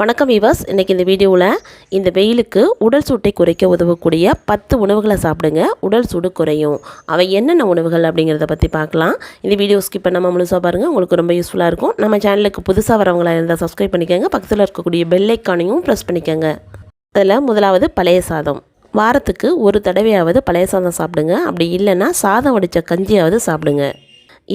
வணக்கம் விவாஸ் இன்றைக்கி இந்த வீடியோவில் இந்த வெயிலுக்கு உடல் சூட்டை குறைக்க உதவக்கூடிய பத்து உணவுகளை சாப்பிடுங்க. உடல் சூடு குறையும். அவை என்னென்ன உணவுகள் அப்படிங்கிறத பற்றி பார்க்கலாம். இந்த வீடியோ ஸ்கிப் பண்ணாமல் முழுசாக பாருங்கள் உங்களுக்கு ரொம்ப யூஸ்ஃபுல்லாக இருக்கும். நம்ம சேனலுக்கு புதுசாக வரவங்களாக இருந்தால் சப்ஸ்கிரைப் பண்ணிக்கோங்க. பக்கத்தில் இருக்கக்கூடிய பெல்லைக்கானையும் ப்ரெஸ் பண்ணிக்கோங்க. அதில் முதலாவது பழைய சாதம். வாரத்துக்கு ஒரு தடவையாவது பழைய சாதம் சாப்பிடுங்க. அப்படி இல்லைன்னா சாதம் வடித்த கஞ்சியாவது சாப்பிடுங்க.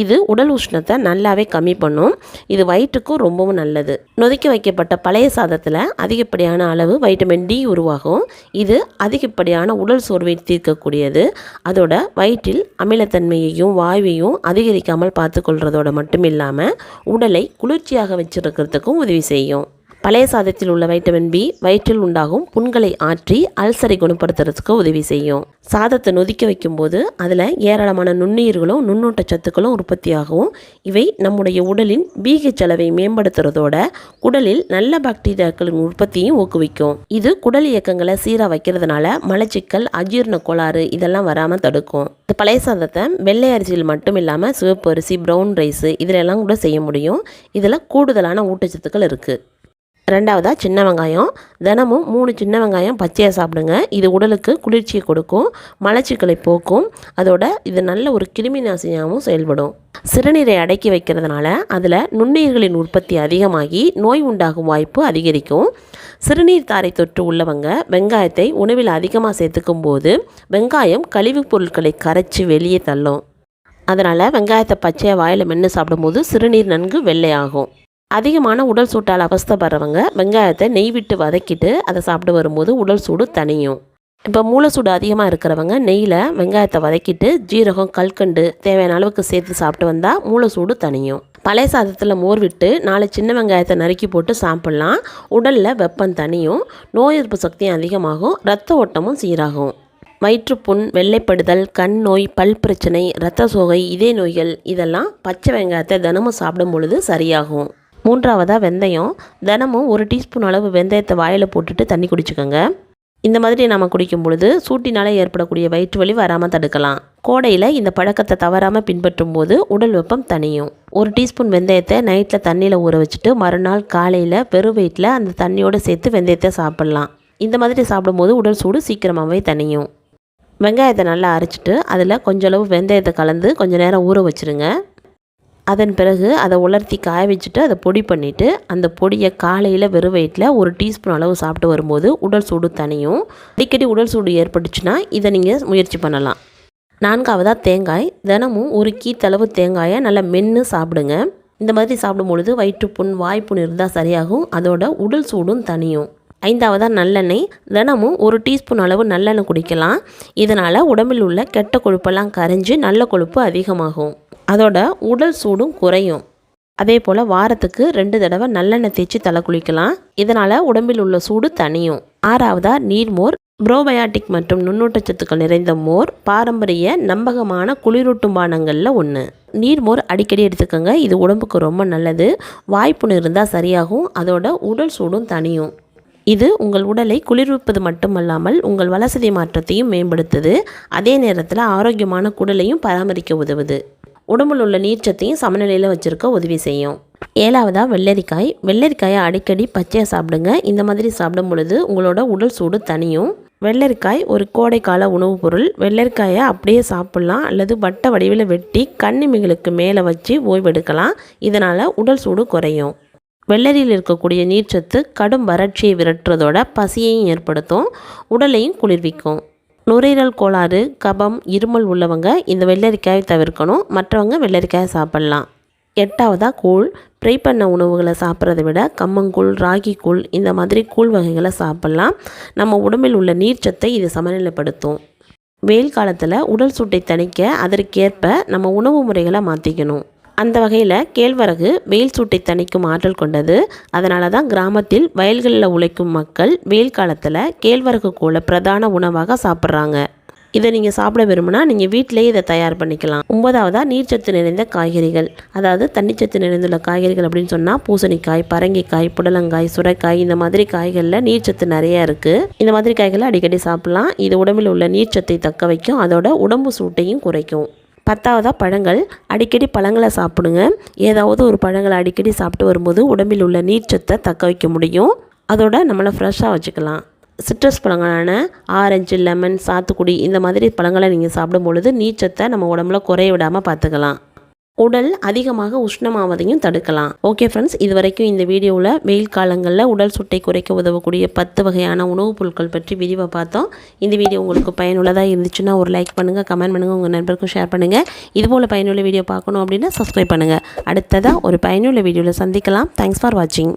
இது உடல் உஷ்ணத்தை நல்லாவே கம்மி பண்ணும். இது வயிற்றுக்கும் ரொம்பவும் நல்லது. நொதுக்கி வைக்கப்பட்ட பழைய சாதத்தில் அதிகப்படியான அளவு வைட்டமின் டி உருவாகும். இது அதிகப்படியான உடல் சோர்வை தீர்க்கக்கூடியது. அதோட வயிற்றில் அமிலத்தன்மையையும் வாயுவையும் அதிகரிக்காமல் பார்த்துக்கொள்றதோட மட்டும் இல்லாமல் உடலை குளிர்ச்சியாக வச்சிருக்கிறதுக்கும் உதவி செய்யும். பழைய சாதத்தில் உள்ள வைட்டமின் பி வயிற்றில் உண்டாகும் புண்களை ஆற்றி அல்சரை குணப்படுத்துறதுக்கு உதவி செய்யும். சாதத்தை நொதிக்க வைக்கும்போது அதில் ஏராளமான நுண்ணுயிர்களும் நுண்ணூட்ட சத்துக்களும் உற்பத்தியாகவும் இவை நம்முடைய உடலின் பிஹெச் அளவை மேம்படுத்துறதோட குடலில் நல்ல பாக்டீரியாக்களின் உற்பத்தியும் ஊக்குவிக்கும். இது குடல் இயக்கங்களை சீராக வைக்கிறதுனால மலச்சிக்கல் அஜீரண கோளாறு இதெல்லாம் வராமல் தடுக்கும். இந்த பழைய சாதத்தை வெள்ளை அரிசியில் மட்டும் இல்லாமல் சிவப்பு அரிசி ப்ரௌன் ரைஸு இதிலெல்லாம் கூட செய்ய முடியும். இதில் கூடுதலான ஊட்டச்சத்துக்கள் இருக்குது ரெண்டாவதாக சின்ன வெங்காயம். தினமும் மூணு சின்ன வெங்காயம் பச்சையாக சாப்பிடுங்க. இது உடலுக்கு குளிர்ச்சியை கொடுக்கும். மலச்சிக்கலை போக்கும். அதோட இது நல்ல ஒரு கிருமி நாசினியாகவும் செயல்படும். சிறுநீரை அடக்கி வைக்கிறதுனால அதில் நுண்ணுயிர்களின் உற்பத்தி அதிகமாகி நோய் உண்டாகும் வாய்ப்பு அதிகரிக்கும். சிறுநீர் தாரை தொற்று உள்ளவங்க வெங்காயத்தை உணவில் அதிகமாக சேர்த்துக்கும் போது வெங்காயம் கழிவுப் பொருட்களை கரைச்சி வெளியே தள்ளும். அதனால் வெங்காயத்தை பச்சையாக வாயில் மென்று சாப்பிடும்போது சிறுநீர் நன்கு வெள்ளையாகும். அதிகமான உடல் சூட்டால் அவஸ்தப்படுறவங்க வெங்காயத்தை நெய் விட்டு வதக்கிட்டு அதை சாப்பிட்டு வரும்போது உடல் சூடு தனியும் இப்போ மூளை சூடு அதிகமாக இருக்கிறவங்க நெய்யில் வெங்காயத்தை வதக்கிட்டு ஜீரகம் கல்கண்டு தேவையான அளவுக்கு சேர்த்து சாப்பிட்டு வந்தால் மூளை சூடு தனியும் பழைய சாதத்தில் மோர் விட்டு நாலு சின்ன வெங்காயத்தை நறுக்கி போட்டு சாப்பிட்லாம். உடலில் வெப்பம் தனியும் நோய் எதிர்ப்பு சக்தியும் அதிகமாகும். ரத்த ஓட்டமும் சீராகும். வயிற்றுப்புண் வெள்ளைப்படுதல் கண் நோய் பல் பிரச்சனை இரத்த சோகை இதய நோய்கள் இதெல்லாம் பச்சை வெங்காயத்தை தினமும் சாப்பிடும் பொழுது சரியாகும். மூன்றாவதாக வெந்தயம். தினமும் ஒரு டீஸ்பூன் அளவு வெந்தயத்தை வாயில் போட்டுட்டு தண்ணி குடிச்சுக்கோங்க. இந்த மாதிரி நம்ம குடிக்கும் பொழுது சூட்டினால் ஏற்படக்கூடிய வயிற்று வலி வராமல் தடுக்கலாம். கோடையில் இந்த பழக்கத்தை தவறாமல் பின்பற்றும் போது உடல் வெப்பம் தனியும் ஒரு டீஸ்பூன் வெந்தயத்தை நைட்டில் தண்ணியில் ஊற வச்சுட்டு மறுநாள் காலையில் வெறும் வயிற்றில் அந்த தண்ணியோடு சேர்த்து வெந்தயத்தை சாப்பிட்லாம். இந்த மாதிரி சாப்பிடும்போது உடல் சூடு சீக்கிரமாகவே தனியும் வெங்காயத்தை நல்லா அரைச்சிட்டு அதில் கொஞ்சளவு வெந்தயத்தை கலந்து கொஞ்சம் நேரம் ஊற வச்சுருங்க. அதன் பிறகு அதை உலர்த்தி காய வச்சுட்டு அதை பொடி பண்ணிவிட்டு அந்த பொடியை காலையில் வெறும் வயிற்றில் ஒரு டீஸ்பூன் அளவு சாப்பிட்டு வரும்போது உடல் சூடு தனியும் அடிக்கடி உடல் சூடு ஏற்பட்டுச்சுன்னா இதை நீங்கள் முயற்சி பண்ணலாம். நான்காவதாக தேங்காய். தினமும் ஒரு கீத்தளவு தேங்காயை நல்லா மென்று சாப்பிடுங்க. இந்த மாதிரி சாப்பிடும் பொழுது வயிற்றுப்புண் வாய்ப்புண் இருந்தால் சரியாகும். அதோட உடல் சூடும் தனியும் ஐந்தாவதாக நல்லெண்ணெய். தினமும் ஒரு டீஸ்பூன் அளவு நல்லெண்ணெய் குடிக்கலாம். இதனால் உடம்பில் உள்ள கெட்ட கொழுப்பெல்லாம் கரைஞ்சி நல்ல கொழுப்பு அதிகமாகும். அதோட உடல் சூடும் குறையும். அதே போல் வாரத்துக்கு ரெண்டு தடவை நல்லெண்ணெய் தேய்ச்சி தலை குளிக்கலாம். இதனால் உடம்பில் உள்ள சூடு தனியும் ஆறாவதாக நீர்மோர் ப்ரோபயாட்டிக் மற்றும் நுண்ணூட்டச்சத்துக்கள் நிறைந்த மோர் பாரம்பரிய நம்பகமான குளிரூட்டும் பானங்களில் ஒன்று நீர்மோர் அடிக்கடி எடுத்துக்கோங்க இது உடம்புக்கு ரொம்ப நல்லது. வாய்ப்புண் இருந்தால் சரியாகும் அதோட உடல் சூடும் தனியும் இது உங்கள் உடலை குளிர்விப்பது மட்டுமல்லாமல் உங்கள் வளசதி மாற்றத்தையும் மேம்படுத்துது. அதே நேரத்தில் ஆரோக்கியமான குடலையும் பராமரிக்க உதவுது. உடம்பில் உள்ள நீர்ச்சத்தையும் சமநிலையில் வச்சுருக்க உதவி செய்யும். ஏழாவதாக வெள்ளரிக்காய். வெள்ளரிக்காயை அடிக்கடி பச்சையாக சாப்பிடுங்க. இந்த மாதிரி சாப்பிடும் பொழுது உங்களோட உடல் சூடு தனியும் வெள்ளரிக்காய் ஒரு கோடைக்கால உணவுப் பொருள். வெள்ளரிக்காயை அப்படியே சாப்பிட்லாம். அல்லது வட்ட வடிவில் வெட்டி கண்ணிமிகளுக்கு மேலே வச்சு ஓய்வெடுக்கலாம். இதனால் உடல் சூடு குறையும். வெள்ளரியில் இருக்கக்கூடிய நீர்ச்சத்து கடும் வறட்சியை விரட்டுறதோட பசியையும் ஏற்படுத்தும். உடலையும் குளிர்விக்கும். நுரையீரல் கோளாறு கபம் இருமல் உள்ளவங்க இந்த வெள்ளரிக்காயை தவிர்க்கணும். மற்றவங்க வெள்ளரிக்காயை சாப்பிட்லாம். எட்டாவதாக கூழ். ஃப்ரை பண்ண உணவுகளை சாப்பிட்றத விட கம்மங்கூழ் ராகி கூழ் இந்த மாதிரி கூழ் வகைகளை சாப்பிட்லாம். நம்ம உடம்பில் உள்ள நீர்ச்சத்தை இது சமநிலைப்படுத்தும். வெயில் காலத்தில் உடல் சூட்டை தணிக்க அதற்கேற்ப நம்ம உணவு முறைகளை மாற்றிக்கணும் அந்த வகையில் கேழ்வரகு வெயில் சூட்டை தணிக்கும் ஆற்றல் கொண்டது. அதனால தான் கிராமத்தில் வயல்களில் உழைக்கும் மக்கள் வெயில் காலத்தில் கேழ்வரகு கூட பிரதான உணவாக சாப்பிட்றாங்க. இதை நீங்கள் சாப்பிட விரும்பினா நீங்கள் வீட்டிலேயே இதை தயார் பண்ணிக்கலாம். ஒன்பதாவதாக நீர்ச்சத்து நிறைந்த காய்கறிகள். அதாவது தண்ணிச்சத்து நிறைந்துள்ள காய்கறிகள் அப்படின்னு சொன்னால் பூசணிக்காய் பரங்கிக்காய் புடலங்காய் சுரைக்காய் இந்த மாதிரி காய்களில் நீர்ச்சத்து நிறையா இருக்குது இந்த மாதிரி காய்களை அடிக்கடி சாப்பிட்லாம். இது உடம்பில் உள்ள நீர்ச்சத்தை தக்க வைக்கும். அதோட உடம்பு சூட்டையும் குறைக்கும். பத்தாவதாக பழங்கள் அடிக்கடி பழங்களை சாப்பிடுங்க. ஏதாவது ஒரு பழங்களை அடிக்கடி சாப்பிட்டு வரும்போது உடம்பில் உள்ள நீர்ச்சத்தை தக்க வைக்க முடியும். அதோட நம்மளை ஃப்ரெஷ்ஷாக வச்சுக்கலாம். சிட்ரஸ் பழங்களான ஆரஞ்சு லெமன் சாத்துக்குடி இந்த மாதிரி பழங்களை நீங்கள் சாப்பிடும் பொழுது நீச்சத்தை நம்ம உடம்புல குறைய விடாமல் பார்த்துக்கலாம். உடல் அதிகமாக உஷ்ணமாவதையும் தடுக்கலாம். ஓகே ஃப்ரெண்ட்ஸ் இது வரைக்கும் இந்த வீடியோவில் வெயில் காலங்களில் உடல் சுட்டை குறைக்க உதவக்கூடிய பத்து வகையான உணவுப் பொருட்கள் பற்றி விரிவாக பார்த்தோம். இந்த வீடியோ உங்களுக்கு பயனுள்ளதாக இருந்துச்சுன்னா ஒரு லைக் பண்ணுங்கள் கமெண்ட் பண்ணுங்கள் உங்கள் நண்பருக்கும் ஷேர் பண்ணுங்கள் இதுபோல் பயனுள்ள வீடியோ பார்க்கணும் அப்படின்னா சப்ஸ்கிரைப் பண்ணுங்கள் அடுத்ததாக ஒரு பயனுள்ள வீடியோவில் சந்திக்கலாம். தேங்க்ஸ் ஃபார் வாட்சிங்